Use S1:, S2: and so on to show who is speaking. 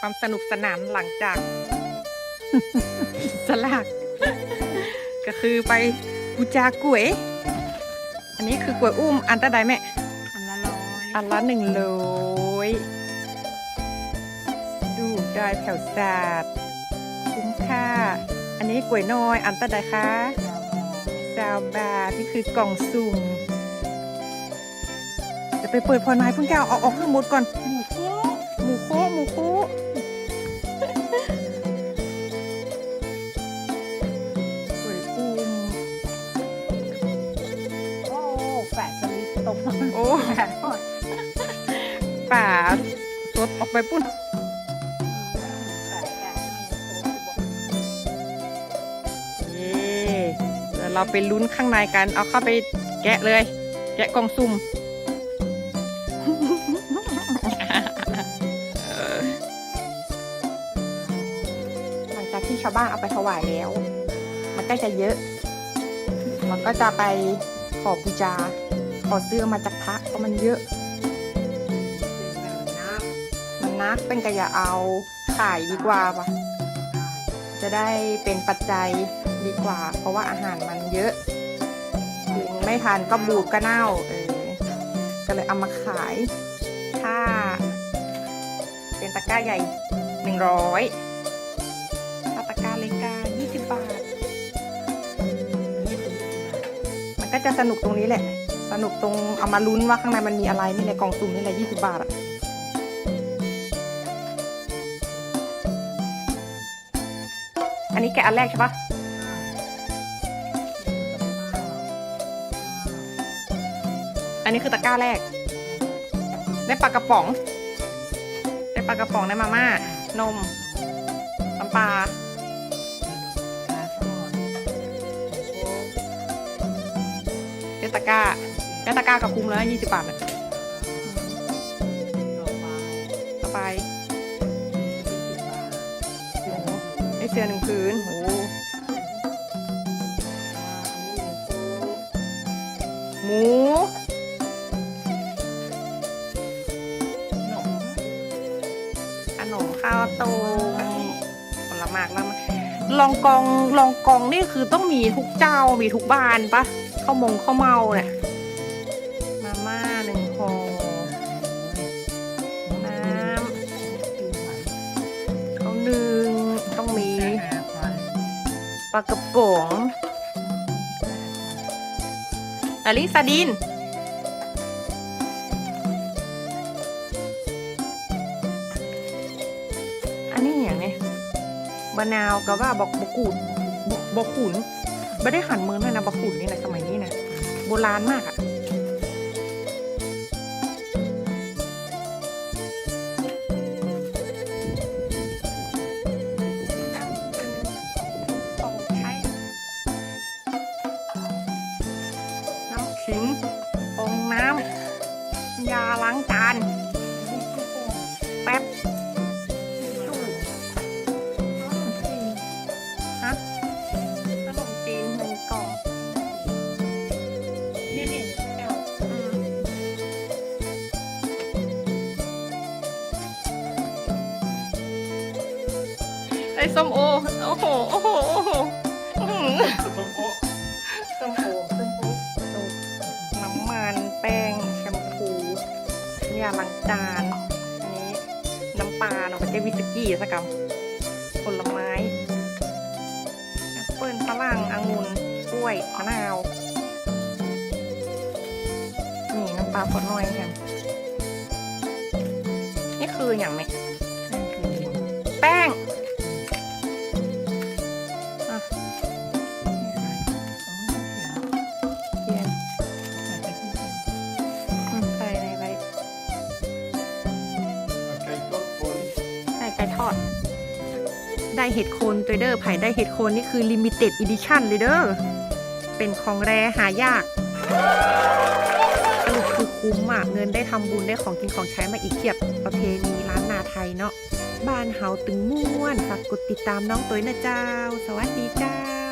S1: ความสนุกสนานหลังจากสลากก็คือไปบูจากล้วย อันนี้คือกล้วยอุ้มอันตะไดแม่
S2: อันละร้อย
S1: อันละหนึ่งโลยดูได้แผ่วสาดคุ้มค่า อันนี้กล้วยน้อย อันตะไดคะซาวบาทนี่คือกล่องสุ่มจะไปเปิดพอนายเพิ่งแก้วเอาออกข้างหมดก่อน
S2: หมู โค้
S1: หมูโคะหมูโคะกล้วยอุ้ม
S2: โอ้แปะสลิปตก
S1: โอ้
S2: แปะหมด
S1: ป่าสดออกไปปุ้น
S2: แปะแกะ
S1: เย่เดี๋ยวเราไปลุ้นข้างในกัน เอาเข้าไปแกะเลย แกะกล่องซุ่ม ที่ชาวบ้านเอาไปถวายแล้ว มันก็จะเยอะ มันก็จะไปขอบูชาขอซื้อมาจากพระเพราะมันเยอะ มันนักเป็นกระยาเอาขายดีกว่าปะจะได้เป็นปัจจัยดีกว่า เพราะว่าอาหารมันเยอะกินไม่ทานก็บูดก็เน่าเออก็เลยเอามาขายถ้าเป็นตะกร้าใหญ่หนึ่งร้อย จะสนุกตรงนี้แหละ สนุกตรงเอามาลุ้นว่าข้างในมันมีอะไรนี่แหละกล่องสุ่มนี่แหละยี่สิบบาทอะอันนี้แกะอันแรกใช่ปะอันนี้คือตะกร้าแรก ได้ปลากระป๋อง ได้ปลากระป๋องได้มาม่า นมน้ำปลา ตะกร้าได้ตะกร้ากับคุ้มแล้วยี่สิบบาทอะต่อไปโอ้โหได้เสื้อหนึ่งพื้นโอ้โหหมูขนมข้าวต้มผลไม้แล้วมัน ลองกองลองกองนี่คือต้องมีทุกเจ้ามีทุกบ้านปะข้าวมงข้าวเมาเนี่ยมาม่าหนึ่งห่อน้ำข้าวหนึ่งต้องมีปลากระป๋องอลิซาดินอัน มะนาวกับว่าบอกบกูดบอกบอกขุนไม่ได้หันมือด้วยนะบอกขุนนี่นะสมัยนี้นะโบราณมากอะต้องใช้น้ำขิงฟอง อ้ส้มโอ โอ้โห โอ้โหโอ้โหอื้อหือ
S2: ส้มโอส้มโอ
S1: น้ำมันแป้งแชมพูยาล้างจาน อันนี้น้ำปลาเราไปใช้วิสกี้สักกำผลไม้แอปเปิ้ลฝรั่งองุ่นกล้วยมะนาว นี่น้ำปลาพดน้อยค่ะนี่คืออย่างไหมแป้ง อด ได้เห็ดโคนตัวเดอร์ไผ่ได้เห็ดโคนนี่คือลิมิเต็ดอีดิชั่นเลยเด้อ เป็นของแรหายากสรุปคือคุ้มอะ เงินได้ทำบุญได้ของกินของใช้มาอีกเทียบประเพณีร้านนาไทยเนาะบ้านเฮาตึงม่วนฝากกดติดตามน้องตัวนะเจ้า สวัสดีเจ้า